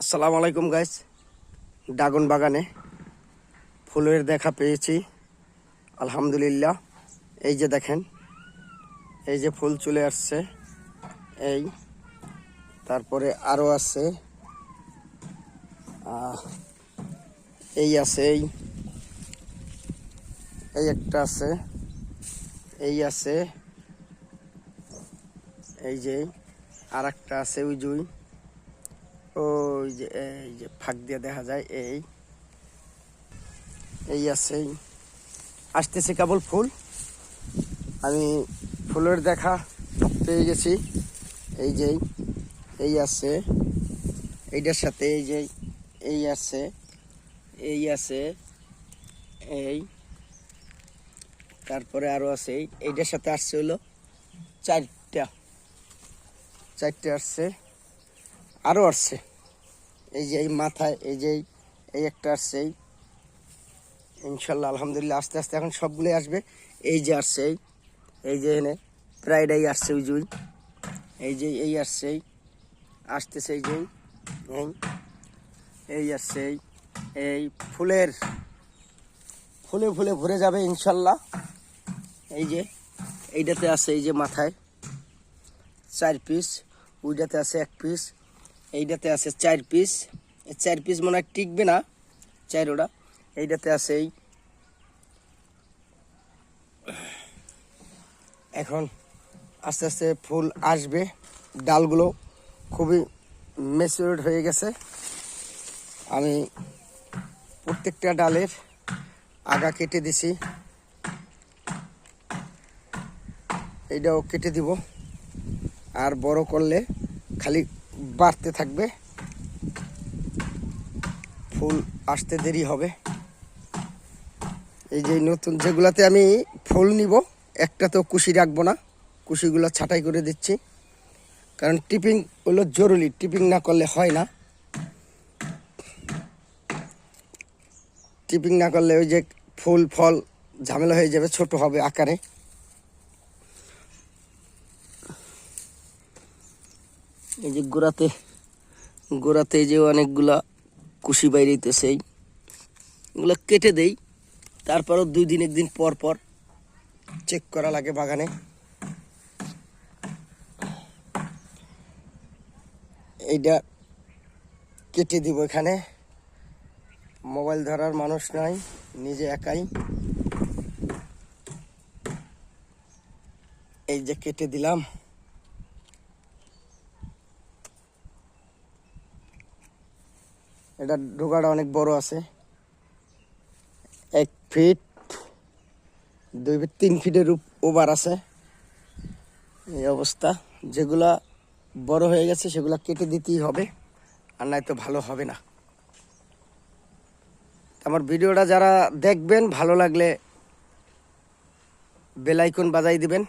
আসসালামু আলাইকুম guys dragon বাগানে ফুলের দেখা পেয়েছি। আলহামদুলিল্লাহ এই যে দেখেন, এই যে ফুল চলে আসছে। এই, তারপরে আরও আছে। এই আছে, এই। এই একটা আছে। এই আছে। এই যে আর একটা আছে, ওই জুই ওই যে, এই যে ফাঁক দিয়ে দেখা যায়, এই। এই আছে। আসতেছে কেবল ফুল। আমি ফুলের দেখা পেয়ে গেছি। এই যে, এই আছে। এইটার সাথে এই যে, এই আছে। এই আছে। এই। তারপরে আরও আছে। এই, এইটার সাথে আসছে হলো চারটা। চারটে আসছে। আরও আসছে। এই যে এই মাথায়, এই যে এই- একটা আসছে, এই। ইনশাল্লাহ, আলহামদুলিল্লাহ, আস্তে আস্তে এখন সবগুলোই আসবে। এই যে আসছে, এই। এই যে এখানে প্রায়টাই আসছে ওই জুই এই যে এই আসছে, এই। আসতেছে এই যে এই। আসছে, এই। এই ফুলের, ফুলে ফুলে ভরে যাবে ইনশাল্লাহ। এই যে, এইটাতে আছে এই যে মাথায়, চার পিস ওইটাতে আছে এক পিস এইটাতে আছে চার পিস চার পিস মনে হয় টিকবে না, চার ওটা এইটাতে আছে এই এখন আস্তে আস্তে ফুল আসবে। ডালগুলো খুবই ম্যাচিউরড হয়ে গেছে। আমি প্রত্যেকটা ডালের আগা কেটে দিছি। এইটাও কেটে দিব। আর বড় করলে খালি বাড়তে থাকবে। ফুল আসতে দেরি হবে। এই যে নতুন যেগুলাতে আমি ফুল নিব, একটা তো কুশি রাখব না, কুশিগুলো ছাঁটাই করে দিচ্ছি। কারণ টিপিং হলো জরুরি, টিপিং না করলে হয় না। টিপিং না করলে ওই যে ফুল, ফল ঝামেলা হয়ে যাবে, ছোট হবে আকারে। এই যে গোড়াতে গোড়াতে যে অনেকগুলা কুশি বাইরেতেছে এই এগুলো কেটে দেই, তারপরও দুই দিন, একদিন পর পর চেক করা লাগে বাগানে। এইটা কেটে দিব এখানে। মোবাইল ধরার মানুষ নাই, নিজে একাই। এই যে কেটে দিলাম। এটা ঢোকাটা অনেক বড় আছে। এক ফিট, দুই ফিট, তিন ফিটের ওভার আছে। এই অবস্থা। যেগুলা বড় হয়ে গেছে, সেগুলা কেটে দিতেই হবে, আর নয়তো ভালো হবে না। আমার ভিডিওটা যারা দেখবেন, ভালো লাগলে বেলাইকন বাজাই দিবেন।